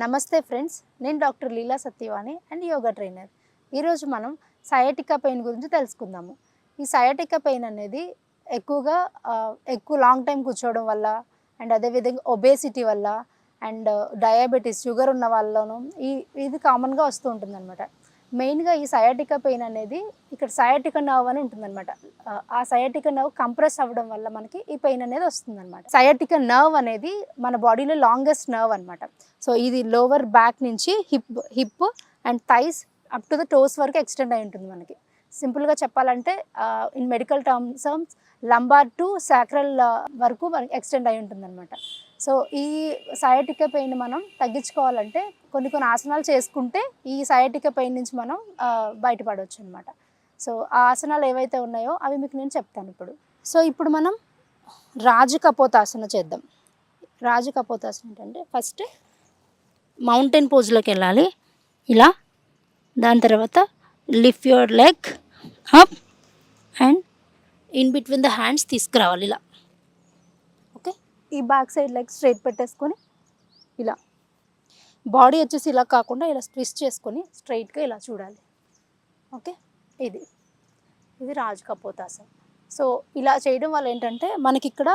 నమస్తే ఫ్రెండ్స్ నేను doctor Leela Satyavani and yoga trainer. ఈరోజు మనం సయాటికా పెయిన్ గురించి తెలుసుకుందాము. ఈ సయాటికా పెయిన్ అనేది ఎక్కువగా ఎక్కువ లాంగ్ టైం కూర్చోవడం వల్ల అండ్ అదేవిధంగా ఒబేసిటీ వల్ల అండ్ డయాబెటీస్ షుగర్ ఉన్న వాళ్ళను ఈ ఇది కామన్గా వస్తూ ఉంటుంది అనమాట మెయిన్గా ఈ సయాటికా పెయిన్ అనేది ఇక్కడ సయాటికా నర్వ్ అని ఉంటుందన్నమాట. ఆ, ఆ సయాటికా నవ్ కంప్రెస్ అవ్వడం వల్ల మనకి ఈ పెయిన్ అనేది వస్తుందన్నమాట. సయాటికా నర్వ్ అనేది మన బాడీలో లాంగెస్ట్ నర్వ్ అనమాట సో ఇది లోవర్ బ్యాక్ నుంచి hip hip and thighs up to the toes వరకు ఎక్స్టెండ్ అయి ఉంటుంది మనకి. సింపుల్గా చెప్పాలంటే in medical terms lumbar to sacral వరకు మనకి ఎక్స్టెండ్ అయి ఉంటుంది అనమాట సో ఈ సయాటిక పెయిన్ మనం తగ్గించుకోవాలంటే కొన్ని కొన్ని ఆసనాలు చేసుకుంటే ఈ సయాటిక పెయిన్ నుంచి మనం బయటపడవచ్చు అనమాట సో ఆ ఆసనాలు ఏవైతే ఉన్నాయో అవి మీకు నేను చెప్తాను ఇప్పుడు. సో ఇప్పుడు మనం రాజు కపోతాసన చేద్దాం. రాజు కపోతాసన ఏంటంటే ఫస్ట్ మౌంటైన్ పోజ్లోకి వెళ్ళాలి. ఇలా దాని తర్వాత lift your leg up and in between the hands తీసుకురావాలి ఇలా. ఓకే? ఈ బ్యాక్ సైడ్ లెగ్ స్ట్రైట్ పెట్టేసుకొని ఇలా. బాడీ వచ్చేసి ఇలా కాకుండా ఇలా ట్విస్ట్ చేసుకొని స్ట్రైట్గా ఇలా చూడాలి. ఓకే? ఇది. ఇది రాజ్ కపోతాసన్ సో ఇలా చేయడం వల్ల ఏంటంటే మనకి ఇక్కడ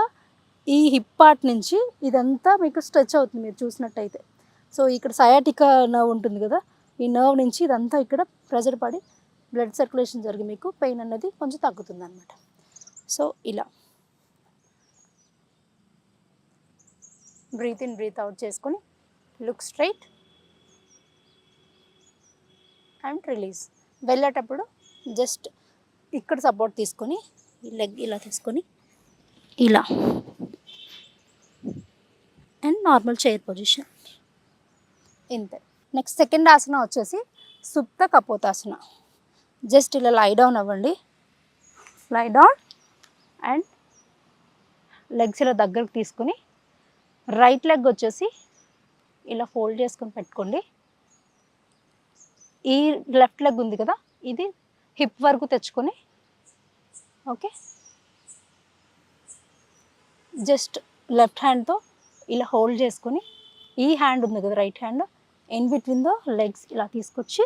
ఈ హిప్ పార్ట్ నుంచి ఇదంతా మీకు స్ట్రెచ్ అవుతుంది మీరు చూసినట్టయితే. సో ఇక్కడ సయాటికా నర్వ్ ఉంటుంది కదా? ఈ నర్వ్ నుంచి ఇదంతా ఇక్కడ ప్రెజర్ పడి బ్లడ్ సర్క్యులేషన్ జరిగి మీకు పెయిన్ అనేది కొంచెం తగ్గుతుంది అనమాట సో ఇలా. బ్రీత్ ఇన్ బ్రీత్ అవుట్ చేసుకొని లుక్ స్ట్రైట్ అండ్ రిలీజ్ వెళ్ళేటప్పుడు జస్ట్ ఇక్కడ సపోర్ట్ తీసుకొని ఈ లెగ్ ఇలా తీసుకొని ఇలా. అండ్ నార్మల్ చైర్ పొజిషన్ ఇంతే. నెక్స్ట్ సెకండ్ ఆసన వచ్చేసి సుప్త కపోతాసన. జస్ట్ ఇలా లై డౌన్ అవ్వండి. లై డౌన్ అండ్ లెగ్స్ ఇలా దగ్గరకు తీసుకొని రైట్ లెగ్ వచ్చేసి ఇలా ఫోల్డ్ చేసుకొని పెట్టుకోండి. ఈ లెఫ్ట్ లెగ్ ఉంది కదా ఇది హిప్ వరకు తెచ్చుకొని ఓకే జస్ట్ లెఫ్ట్ హ్యాండ్తో ఇలా హోల్డ్ చేసుకొని ఈ హ్యాండ్ ఉంది కదా right hand in between the legs ఇలా తీసుకొచ్చి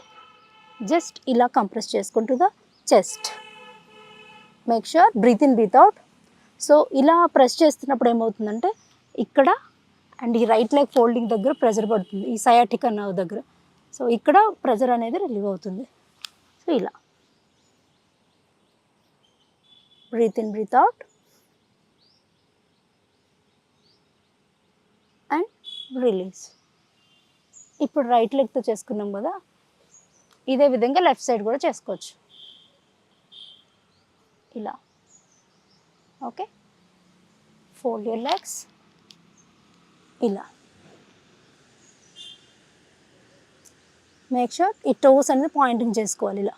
జస్ట్ ఇలా కంప్రెస్ చేసుకుంటూ the chest. Make sure breathe in breathe out so ఇలా ప్రెస్ చేస్తున్నప్పుడు ఏమవుతుందంటే ఇక్కడ అండ్ ఈ రైట్ లెగ్ ఫోల్డింగ్ దగ్గర ప్రెజర్ పడుతుంది. ఈ సయాటికా నర్వ్ దగ్గర. సో ఇక్కడ ప్రెజర్ అనేది రిలీవ్ అవుతుంది. సో ఇలా. Breathe in breathe out and release ఇప్పుడు రైట్ లెగ్తో చేసుకున్నాం కదా ఇదే విధంగా లెఫ్ట్ సైడ్ కూడా చేసుకోవచ్చు. ఇలా. ఓకే. ఫోల్డ్ యూర్ లెగ్స్ ఇలా. మేక్ షూర్ ఈ టోస్ అనేది పాయింటింగ్ చేసుకోవాలి ఇలా.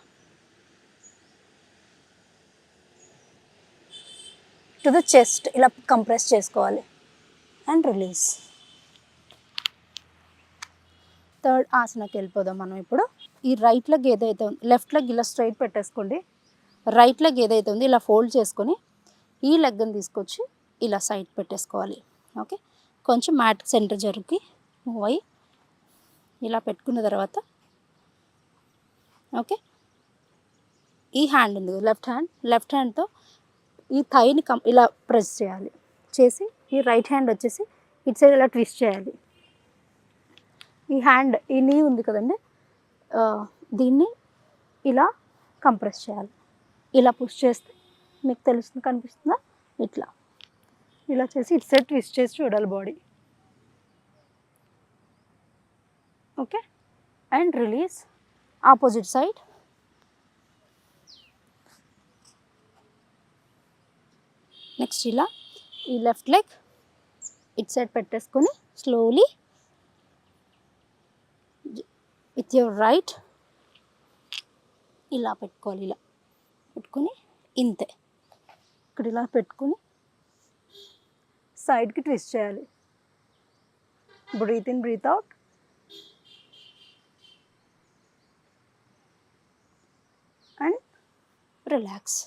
టు ద చెస్ట్ ఇలా కంప్రెస్ చేసుకోవాలి. అండ్ రిలీజ్ థర్డ్ ఆసనకి వెళ్ళిపోదాం మనం ఇప్పుడు. ఈ రైట్ లెగ్ ఏదైతే ఉంది లెఫ్ట్ లెగ్ ఇలా స్ట్రైట్ పెట్టేసుకోండి. రైట్ లెగ్ ఏదైతే ఉంది ఇలా ఫోల్డ్ చేసుకొని ఈ లెగ్ని తీసుకొచ్చి ఇలా సైడ్ పెట్టేసుకోవాలి. ఓకే కొంచెం మ్యాట్ సెంటర్ జరుగుకి మూవ్ అయ్యి ఇలా పెట్టుకున్న తర్వాత ఓకే ఈ హ్యాండ్ ఉంది లెఫ్ట్ హ్యాండ్ లెఫ్ట్ హ్యాండ్తో ఈ థైని కం ఇలా ప్రెస్ చేయాలి. చేసి ఈ రైట్ హ్యాండ్ వచ్చేసి ఇటు సైడ్ ఇలా ట్విస్ట్ చేయాలి. ఈ హ్యాండ్ ఈ నీ ఉంది కదండి? దీన్ని ఇలా కంప్రెస్ చేయాలి. ఇలా పుష్ చేస్తే మీకు తెలుస్తుంది కనిపిస్తుందా? ఇట్లా. ఇలా చేసి ఇటు సైడ్ ట్విస్ట్ చేసి చూడాలి body okay and release opposite side next ఇలా ఈ లెఫ్ట్ లెగ్ ఇట్ సైడ్ పెట్టేసుకొని స్లోలీ విత్ యువర్ రైట్ ఇలా పెట్టుకోవాలి ఇలా పెట్టుకొని ఇంతే. ఇక్కడ ఇలా పెట్టుకొని సైడ్కి ట్విస్ట్ చేయాలి. Breathe in breathe out and relax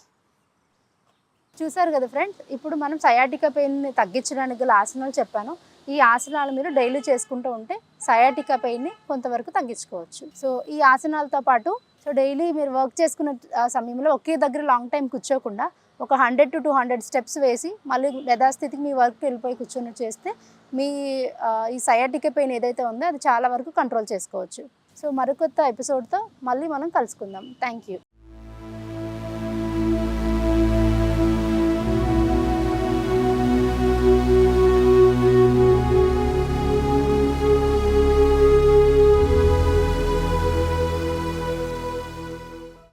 చూసారు కదా ఫ్రెండ్స్ ఇప్పుడు మనం సయాటికా పెయిన్ని తగ్గించడానికి గల ఆసనాలు చెప్పాను. ఈ ఆసనాలు మీరు డైలీ చేసుకుంటూ ఉంటే సయాటికా పెయిన్ని కొంతవరకు తగ్గించుకోవచ్చు. సో ఈ ఆసనాలతో పాటు సో డైలీ మీరు వర్క్ చేసుకున్న సమయంలో ఒకే దగ్గర లాంగ్ టైం కూర్చోకుండా ఒక hundred to two hundred steps వేసి మళ్ళీ యథాస్థితికి మీ వర్క్ వెళ్ళిపోయి కూర్చొని చేస్తే మీ ఈ సయాటికా పెయిన్ ఏదైతే ఉందో అది చాలా వరకు కంట్రోల్ చేసుకోవచ్చు. సో మరికొత్త ఎపిసోడ్తో మళ్ళీ మనం కలుసుకుందాం. Thank you